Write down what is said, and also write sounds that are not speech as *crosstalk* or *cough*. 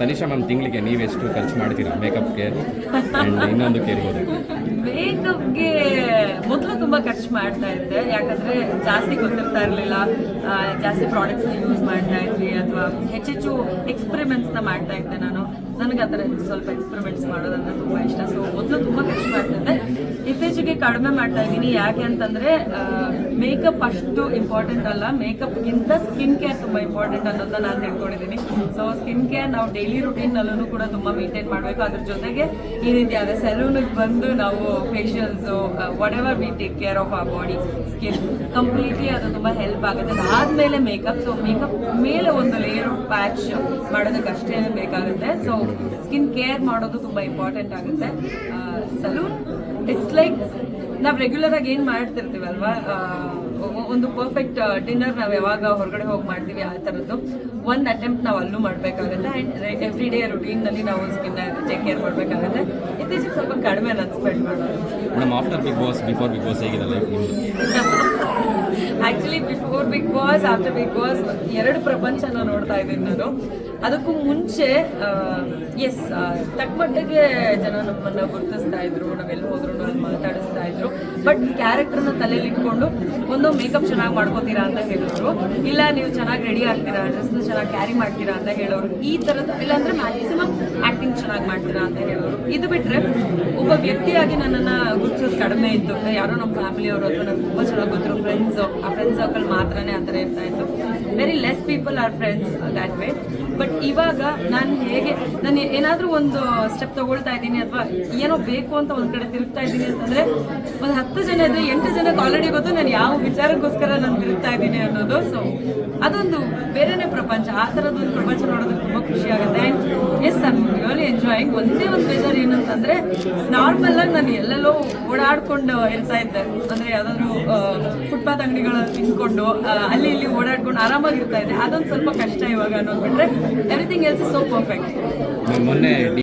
Tanisha ma'am ತಿಂಗಳಿಗೆ ನೀವೆಷ್ಟು ಖರ್ಚು ಮಾಡ್ತೀರಾ? ಮೇಕಪ್ಗೆ ಇನ್ನೊಂದು ಕೇಳ್ಬೋದು ಮೇಕಪ್ಗೆ ತುಂಬ ಖರ್ಚು ಮಾಡ್ತಾ ಇದ್ದೆ ಯಾಕಂದ್ರೆ ಜಾಸ್ತಿ ಗೊತ್ತಿರ್ತಾ ಇರಲಿಲ್ಲ. ಜಾಸ್ತಿ ಪ್ರಾಡಕ್ಟ್ಸ್ನ ಯೂಸ್ ಮಾಡ್ತಾ ಇದ್ವಿ ಅಥವಾ ಹೆಚ್ಚೆಚ್ಚು ಎಕ್ಸ್ಪೆರಿಮೆಂಟ್ಸ್ನ ಮಾಡ್ತಾ ಇದ್ದೆ ನಾನು. ನನಗೆ ಥರ ಸ್ವಲ್ಪ ಎಕ್ಸ್ಪೆರಿಮೆಂಟ್ಸ್ ಮಾಡೋದಂದ್ರೆ ತುಂಬ ಇಷ್ಟ. ಸೊ ಮೊದಲು ತುಂಬ ಖರ್ಚು ಮಾಡ್ತಾ ಇದ್ದೆ. ಇತ್ತೀಚೆಗೆ ಕಡಿಮೆ ಮಾಡ್ತಾ ಇದ್ದೀನಿ. ಯಾಕೆ ಅಂತಂದ್ರೆ ಮೇಕಪ್ ಅಷ್ಟು ಇಂಪಾರ್ಟೆಂಟ್ ಅಲ್ಲ. ಮೇಕಪ್ಗಿಂತ ಸ್ಕಿನ್ ಕೇರ್ ತುಂಬ ಇಂಪಾರ್ಟೆಂಟ್ ಅನ್ನೋದನ್ನ ನಾನು ತಿಳ್ಕೊಂಡಿದ್ದೀನಿ. ಸೊ ಸ್ಕಿನ್ ಕೇರ್ ನಾವು ಡೈಲಿ ರುಟೀನ್ನಲ್ಲೂ ಕೂಡ ತುಂಬ ಮೇಂಟೈನ್ ಮಾಡಬೇಕು. ಅದ್ರ ಜೊತೆಗೆ ಈ ರೀತಿ ಆದರೆ ಸೆಲೂನಿಗೆ ಬಂದು ನಾವು facials whatever we take care of ಆ ಬಾಡಿ ಸ್ಕಿನ್ ಕಂಪ್ಲೀಟ್ಲಿ ಅದು ತುಂಬ ಹೆಲ್ಪ್ ಆಗುತ್ತೆ. ಅದಾದಮೇಲೆ ಮೇಕಪ್ ಸೊ ಮೇಕಪ್ ಮೇಲೆ ಒಂದು ಲೇಯರ್ ಪ್ಯಾಚ್ ಮಾಡೋದಕ್ಕೆ ಅಷ್ಟೇ ಬೇಕಾಗುತ್ತೆ. ಸೊ ಸ್ಕಿನ್ ಕೇರ್ ಮಾಡೋದು ತುಂಬ ಇಂಪಾರ್ಟೆಂಟ್ ಆಗುತ್ತೆ. ಸಲೂನ್ ಇಟ್ಸ್ ಲೈಕ್ ನಾವು ರೆಗ್ಯುಲರ್ ಆಗಿ ಏನು ಮಾಡ್ತಿರ್ತೀವಲ್ವಾ? ಒಂದು ಪರ್ಫೆಕ್ಟ್ ಡಿನ್ನರ್ ನಾವು ಯಾವಾಗ ಹೊರಗಡೆ ಹೋಗಿ ಮಾಡ್ತೀವಿ ಆ ಥರದ್ದು ಒಂದು ಅಟೆಂಪ್ಟ್ ನಾವು ಅಲ್ಲೂ ಮಾಡಬೇಕಾಗುತ್ತೆ. ಆ್ಯಂಡ್ ಎವ್ರಿ ಡೇ ರುಟೀನ್ನಲ್ಲಿ ನಾವು ಸ್ಕಿನ್ನ ಟೇಕ್ ಕೇರ್ ಮಾಡಬೇಕಾಗುತ್ತೆ. ಇತ್ತೀಚೆಗೆ ಸ್ವಲ್ಪ ಕಡಿಮೆ ನಾನು ಸ್ಪೆಂಡ್ ಮಾಡೋದು. Madam after big boss before big boss ಹೇಗಿದೆ life *laughs* big boss after big boss ಎರಡು ಪ್ರಪಂಚನ ನೋಡ್ತಾ ಇದ್ದೀನಿ ನಾನು. ಅದಕ್ಕೂ ಮುಂಚೆ ಎಸ್ ತಕ್ಕ ಮಟ್ಟಿಗೆ ಜನ ನಮ್ಮನ್ನ ಗುರುತಿಸ್ತಾ ಇದ್ರು, ನಾವೆಲ್ಲಿ ಹೋದ್ರು ಅಲ್ಲಿ ಮಾತಾಡಿಸ್ತಾ ಇದ್ರು. ಬಟ್ ಕ್ಯಾರೆಕ್ಟರ್ನ ತಲೆಯಲ್ಲಿ ಇಟ್ಕೊಂಡು, ಒಂದು ಮೇಕಪ್ ಚೆನ್ನಾಗಿ ಮಾಡ್ಕೋತೀರಾ ಅಂತ ಹೇಳಿದ್ರು. ಇಲ್ಲ, ನೀವು ಚೆನ್ನಾಗಿ ರೆಡಿ ಆಗ್ತೀರಾ ಡ್ರೆಸ್ನ ಚೆನ್ನಾಗಿ ಕ್ಯಾರಿ ಮಾಡ್ತೀರಾ ಅಂತ ಹೇಳೋರು. ಈ ಥರದ್ದು ಇಲ್ಲಾಂದ್ರೆ ಮ್ಯಾಕ್ಸಿಮಮ್ ಆಕ್ಟಿಂಗ್ ಚೆನ್ನಾಗಿ ಮಾಡ್ತೀರಾ ಅಂತ ಹೇಳೋರು. ಇದು ಬಿಟ್ರೆ, ಒಬ್ಬ ವ್ಯಕ್ತಿಯಾಗಿ ನನ್ನನ್ನ ಗುರುತಿಸೋದು ಕಡಿಮೆ ಇತ್ತು. ಯಾರೋ ನಮ್ಮ ಫ್ಯಾಮಿಲಿಯವರು ಅಥವಾ ನನಗೆ ತುಂಬ ಚೆನ್ನಾಗಿ ಗೊತ್ತಿರೋ ಫ್ರೆಂಡ್ಸ್ ಆ ಫ್ರೆಂಡ್ ಸರ್ಕಲ್ ಮಾತ್ರನೇ ಆ ಥರ ಇರ್ತಾ ಇತ್ತು very less people are friends that way but ಇವಾಗ ನಾನು ಹೇಗೆ, ನಾನು ಏನಾದರೂ ಒಂದು ಸ್ಟೆಪ್ ತಗೊಳ್ತಾ ಇದ್ದೀನಿ ಅಥವಾ ಏನೋ ಬೇಕು ಅಂತ ಒಂದು ಕಡೆ ತಿರುಗ್ತಾ ಇದ್ದೀನಿ ಅಂತಂದ್ರೆ ಒಂದು ಹತ್ತು ಜನ ಇದ್ರೆ ಎಂಟು ಜನಕ್ಕೆ ಆಲ್ರೆಡಿ ಗೊತ್ತು ನಾನು ಯಾವ ವಿಚಾರಕ್ಕೋಸ್ಕರ ನಾನು ತಿರುಗ್ತಾ ಇದ್ದೀನಿ ಅನ್ನೋದು. ಸೊ ಅದೊಂದು ಬೇರೆನೇ ಪ್ರಪಂಚ. ಆ ಥರದೊಂದು ಪ್ರಪಂಚ ನೋಡೋದಕ್ಕೆ ತುಂಬ ಖುಷಿ ಆಗುತ್ತೆ. And as I really enjoying ಒಂದೇ ಒಂದು ಬೇಜಾರು ಏನಂತಂದ್ರೆ ನಾರ್ಮಲ್ ಆಗಿ ನಾನು ಎಲ್ಲೆಲ್ಲೋ ಓಡಾಡ್ಕೊಂಡು ಇರ್ತಾ ಇದ್ದೆ. ಅಂದ್ರೆ ಯಾವ್ದಾದ್ರು ಫುಟ್ಪಾತ್ ಅಂಗಡಿಗಳಲ್ಲಿ ತಿನ್ಕೊಂಡು ಅಲ್ಲಿ ಇಲ್ಲಿ ಓಡಾಡ್ಕೊಂಡು ಆರಾಮಾಗಿ ಇರ್ತಾ ಇದ್ದೆ. ಅದೊಂದು ಸ್ವಲ್ಪ ಕಷ್ಟ ಇವಾಗ ಅನ್ನೋದ್ಬಿಟ್ರೆ ಎವ್ರಿಥಿಂಗ್ ಎಲ್ಸ್ ಸೋ ಪರ್ಫೆಕ್ಟ್ ಮೊನ್ನೆ